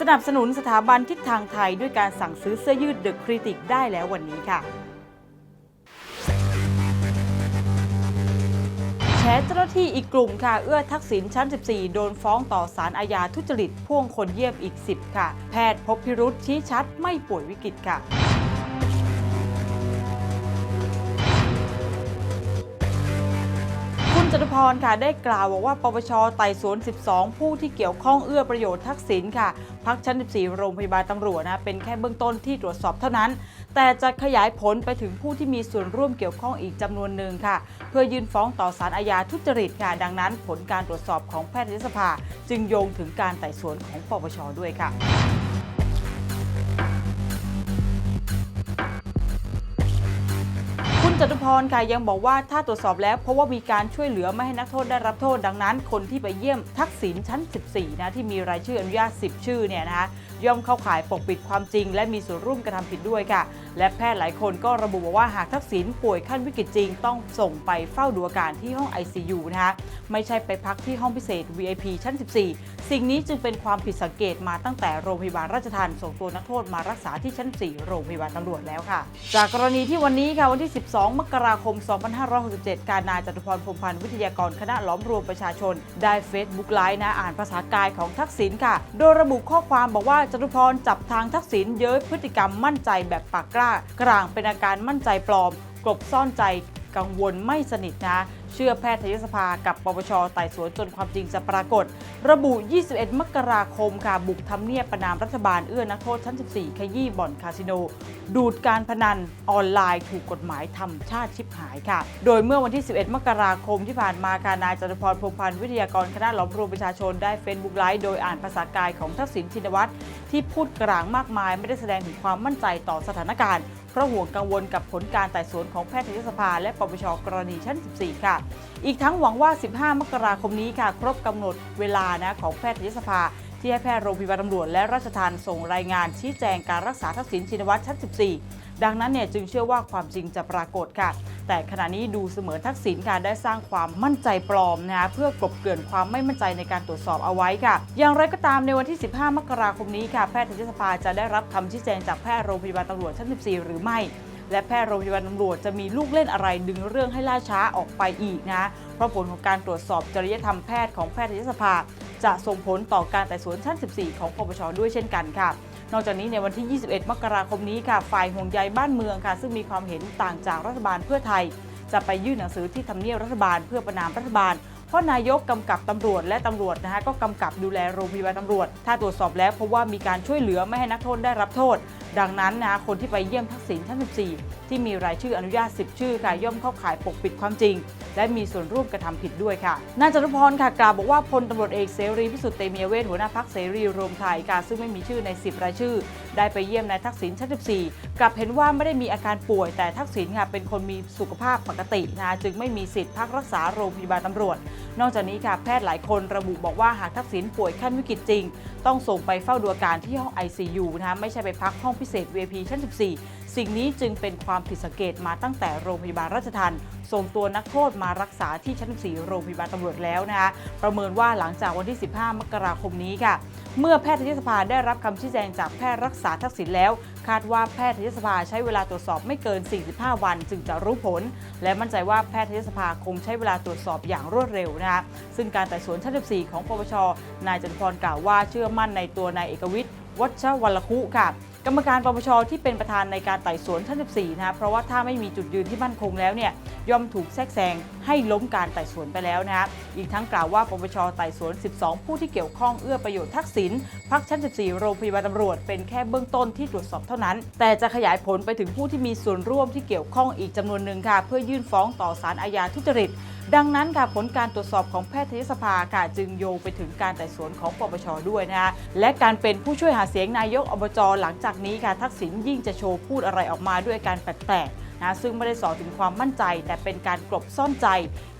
สนับสนุนสถาบันทิศทางไทยด้วยการสั่งซื้อเสื้อยืดเดอะคริติกได้แล้ววันนี้ค่ะแฉเจ้าหน้าที่อีกกลุ่มค่ะ เอื้อทักษิณชั้น 14 โดนฟ้องต่อศาลอาญาทุจริตพ่วงคนเยี่ยมอีก 10 ค่ะ แพทย์พบพิรุษชี้ชัดไม่ป่วยวิกฤตค่ะ จตุพรค่ะได้กล่าวบอกว่าปปชไต่สวน 12 ผู้ที่เกี่ยวข้องเอื้อประโยชน์ทักษิณค่ะพักชั้น 14 โรงพยาบาลตำรวจนะเป็นแค่เบื้องต้นที่ตรวจสอบเท่านั้น แต่จะขยายผลไปถึงผู้ที่มีส่วนร่วมเกี่ยวข้องอีกจำนวนหนึ่งค่ะ เพื่อยื่นฟ้องต่อศาลอาญาทุจริตค่ะดังนั้นผลการตรวจสอบของแพทยสภา จึงโยงถึงการไต่สวนของปปชด้วยค่ะ จตุพรค่ะยังบอกว่าถ้าตรวจสอบแล้วเพราะว่ามีการช่วยเหลือไม่ให้นักโทษได้รับโทษดังนั้น คนที่ไปเยี่ยมทักษิณชั้น 14 นะที่มีรายชื่ออนุญาต 10 ชื่อเนี่ยนะคะย่อมเข้าข่ายปกปิดความจริง และมีส่วนร่วมกระทำผิดด้วยค่ะ และแพทย์หลายคนก็ระบุบอกว่าหากทักษิณป่วยขั้นวิกฤตจริง ต้องส่งไปเฝ้าดูอาการที่ห้อง ICU นะคะไม่ใช่ไปพักที่ห้องพิเศษ VIP ชั้น 14 สิ่งนี้จึงเป็นความผิดสังเกตมาตั้งแต่โรงพยาบาลราชทัณฑ์ส่งตัวนักโทษมารักษาที่ชั้น 4 โรงพยาบาลตำรวจแล้วค่ะ จากกรณีที่วันนี้ค่ะวันที่ 12 2 มกราคม 2567 การนายจตุพรพรมพันธ์วิทยากรคณะล้อมรวมประชาชน ได้เฟซบุ๊กไลฟ์นะอ่านภาษากายของทักษิณค่ะ โดยระบุข้อความบอกว่าจตุพรจับทางทักษิณเย้ยพฤติกรรมมั่นใจแบบปากกล้ากลางเป็นอาการมั่นใจปลอม กลบซ่อนใจกังวลไม่สนิทนะ เชื่อแพทยสภากับปปชไต่สวนจนความจริงจะปรากฏ ระบุ 21 มกราคมค่ะบุกทำเนียบประนามรัฐบาลเอื้อนักโทษชั้น 14 ขยี้บ่อนคาสิโน ดูดการพนันออนไลน์ถูกกฎหมายทำชาติชิบหายค่ะ โดยเมื่อวันที่ 11 มกราคมที่ผ่านมาค่ะนายจตุพรพรหมพันธ์วิทยากรคณะหลอมรวมประชาชนได้เฟซบุ๊กไลฟ์โดยอ่านภาษากายของทักษิณชินวัตรที่พูดกลางมากมายไม่ได้แสดงถึงความมั่นใจต่อสถานการณ์ เพราะห่วงกังวลกับผลการไต่สวนของแพทยสภา และปปชกรณีชั้น 14 ค่ะ อีกทั้งหวังว่า 15 มกราคมนี้ค่ะ ครบกำหนดเวลานะของแพทยสภา ที่ให้แพทย์โรงพยาบาลตำรวจและราชทานส่งรายงานชี้แจงการรักษาทักษิณชินวัตรชั้น 14 ดังนั้นเนี่ยจึงเชื่อว่าความจริงจะปรากฏค่ะ แต่ขณะนี้ดูเสมือนทักษิณค่ะได้สร้างความมั่นใจปลอมนะคะเพื่อกลบเกลื่อนความไม่มั่นใจในการตรวจสอบเอาไว้ค่ะ อย่างไรก็ตามในวันที่ 15 มกราคมนี้ค่ะแพทยสภาจะได้รับคำชี้แจงจากแพทย์โรงพยาบาลตำรวจชั้น 14 หรือไม่และแพทย์โรงพยาบาลตำรวจจะมีลูกเล่นอะไรดึงเรื่องให้ล่าช้าออกไปอีกนะ เพราะผลของการตรวจสอบจริยธรรมแพทย์ของแพทยสภา จะส่งผลต่อการไต่สวนชั้น 14 ของปปชด้วยเช่นกันค่ะ นอกจากนี้ในวันที่ 21 มกราคมนี้ค่ะฝ่ายห่วงใยบ้านเมืองค่ะ ซึ่งมีความเห็นต่างจากรัฐบาลเพื่อไทย จะไปยื่นหนังสือที่ทำเนียบรัฐบาลเพื่อประนามรัฐบาลเพราะนายกกำกับตำรวจและตำรวจนะคะก็กำกับดูแลโรงพยาบาลตำรวจ ถ้าตรวจสอบแล้วพบว่ามีการช่วยเหลือไม่ให้นักโทษได้รับโทษดังนั้นนะคนที่ไปเยี่ยมทักษิณชั้น14 ที่มีรายชื่ออนุญาต 10 ชื่อค่ะย่อมเข้าข่ายปกปิดความจริง และมีส่วนร่วมกระทำผิดด้วยค่ะนายจตุพรค่ะกล่าวบอกว่าพลตำรวจเอกเสรีพิสุทธิ์เตมียเวทหัวหน้าพักเสรีรวมไทยค่ะซึ่งไม่มีชื่อใน 10 รายชื่อ ได้ไปเยี่ยมนายทักษิณชั้น14 กลับเห็นว่าไม่ได้มีอาการป่วย แต่ทักษิณค่ะเป็นคนมีสุขภาพปกตินะจึงไม่มีสิทธิ์พักรักษาโรงพยาบาลตำรวจ นอกจากนี้ค่ะแพทย์หลายคนระบุบอกว่าหากทักษิณป่วยขั้นวิกฤตจริง ต้องส่งไปเฝ้าดูอาการที่ห้อง ICU นะคะไม่ใช่ไปพักห้องพิเศษ VIP ชั้น 14 สิ่งนี้จึงเป็นความผิดสังเกตมาตั้งแต่โรงพยาบาลราชทัณฑ์ส่งตัวนักโทษมารักษาที่ชั้น4โรงพยาบาลตำรวจแล้วนะคะประเมินว่าหลังจากวันที่ 15 มกราคมนี้ค่ะ เมื่อแพทยสภาได้รับคำชี้แจงจากแพทย์รักษาทักษิณแล้ว คาดว่าแพทยสภาใช้เวลาตรวจสอบไม่เกิน 45 วันจึงจะรู้ผล และมั่นใจว่าแพทยสภาคงใช้เวลาตรวจสอบอย่างรวดเร็วนะคะซึ่งการไต่สวนชั้น14ของปปชนายจตุพรกล่าวว่าเชื่อมั่นในตัวนายเอกวิทย์วัชวัลคุค่ะ กรรมการปปชที่เป็นประธานในการไต่สวนชั้น14นะคะเพราะว่าถ้าไม่มีจุดยืนที่มั่นคงแล้วเนี่ยย่อมถูกแทรกแซงให้ล้มการไต่สวนไปแล้วนะคะอีกทั้งกล่าวว่าปปชไต่สวน 12 ผู้ที่เกี่ยวข้องเอื้อประโยชน์ทักษิณพักชั้น 14 โรงพยาบาลตำรวจเป็นแค่เบื้องต้นที่ตรวจสอบเท่านั้น แต่จะขยายผลไปถึงผู้ที่มีส่วนร่วมที่เกี่ยวข้องอีกจำนวนหนึ่งค่ะ เพื่อยื่นฟ้องต่อศาลอาญาทุจริต ดังนั้นค่ะผลการตรวจสอบของแพทยสภาค่ะจึงโยงไปถึงการไต่สวนของปปชด้วยนะคะและการเป็นผู้ช่วยหาเสียงนายกอบจหลังจากนี้ค่ะทักษิณยิ่งจะโชว์พูดอะไรออกมาด้วยการแปลกๆ นะซึ่งไม่ได้สอถึงความมั่นใจ แต่เป็นการกลบซ่อนใจ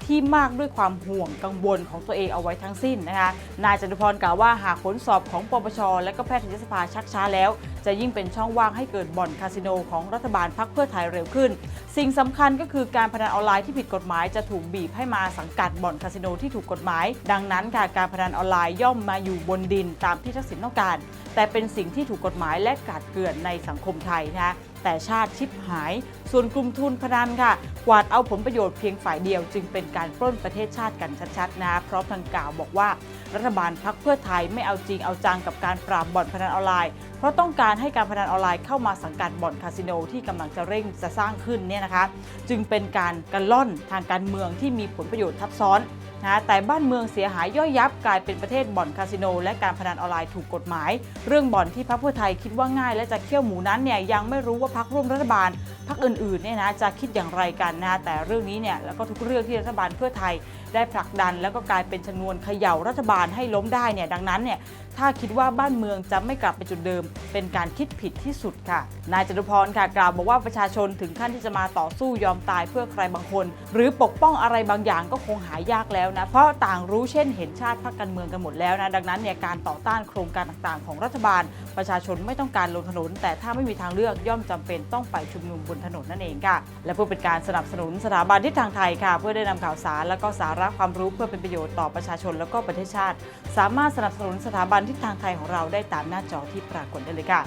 ที่มากด้วยความห่วงกังวลของตัวเองเอาไว้ทั้งสิ้นนะคะนายจตุพรกล่าวว่าหากผลสอบของปปช และก็แพทยสภาชักช้าแล้ว จะยิ่งเป็นช่องว่างให้เกิดบ่อนคาสิโนของรัฐบาลพักเพื่อไทยเร็วขึ้น สิ่งสำคัญก็คือการพนันออนไลน์ที่ผิดกฎหมายจะถูกบีบให้มาสังกัดบ่อนคาสิโนที่ถูกกฎหมาย ดังนั้นค่ะการพนันออนไลน์ย่อมมาอยู่บนดินตามที่ทักษิณต้องการ แต่เป็นสิ่งที่ถูกกฎหมายและกาดเกลื่อนในสังคมไทยนะคะแต่ชาติชิบหาย ส่วนกลุ่มทุนพนันค่ะ กวาดเอาผลประโยชน์เพียงฝ่ายเดียว จึงเป็นการปล้นประเทศชาติกันชัดๆนะเพราะทางกล่าวบอกว่า รัฐบาลพักเพื่อไทยไม่เอาจริงเอาจังกับการปราบบ่อนพนันออนไลน์ เพราะต้องการให้การพนันออนไลน์เข้ามาสังกัดบ่อนคาสิโนที่กำลังจะเร่งจะสร้างขึ้นเนี่ยนะคะ จึงเป็นการกันล่อนทางการเมืองที่มีผลประโยชน์ทับซ้อนนะแต่บ้านเมืองเสียหายย่อยยับกลายเป็นประเทศบ่อนคาสิโน และการพนันออนไลน์ถูกกฎหมาย เรื่องบ่อนที่พรรคเพื่อไทยคิดว่าง่าย และจะเคี่ยวหมูนั้นเนี่ยยังไม่รู้ว่าพรรคร่วมรัฐบาลพรรคอื่นอื่นเนี่ยนะจะคิดอย่างไรกันนะแต่เรื่องนี้เนี่ยแล้วก็ทุกเรื่องที่รัฐบาลเพื่อไทยได้ผลักดัน แล้วก็กลายเป็นชนวนเขย่ารัฐบาลให้ล้มได้เนี่ยดังนั้นเนี่ย ถ้าคิดว่าบ้านเมืองจะไม่กลับไปจุดเดิม เป็นการคิดผิดที่สุดค่ะ นายจตุพรค่ะกล่าวบอกว่าประชาชนถึงขั้นที่จะมาต่อสู้ยอมตายเพื่อใครบางคน หรือปกป้องอะไรบางอย่างก็คงหายากแล้วนะ เพราะต่างรู้เช่นเห็นชาติพักการเมืองกันหมดแล้วนะ ดังนั้นเนี่ยการต่อต้านโครงการต่างๆ ของรัฐบาล ประชาชนไม่ต้องการลงถนน แต่ถ้าไม่มีทางเลือกย่อมจำเป็นต้องไปชุมนุมบนถนนนั่นเองค่ะ และเพื่อเป็นการสนับสนุนสถาบันทิศทางไทยค่ะ เพื่อได้นำข่าวสารและก็สาระความรู้เพื่อเป็นประโยชน์ต่อประชาชนและก็ประเทศชาติ สามารถสนับสนุนสถาบันทิศทางไทยของเราได้ตามหน้าจอที่ปรากฏได้เลยค่ะ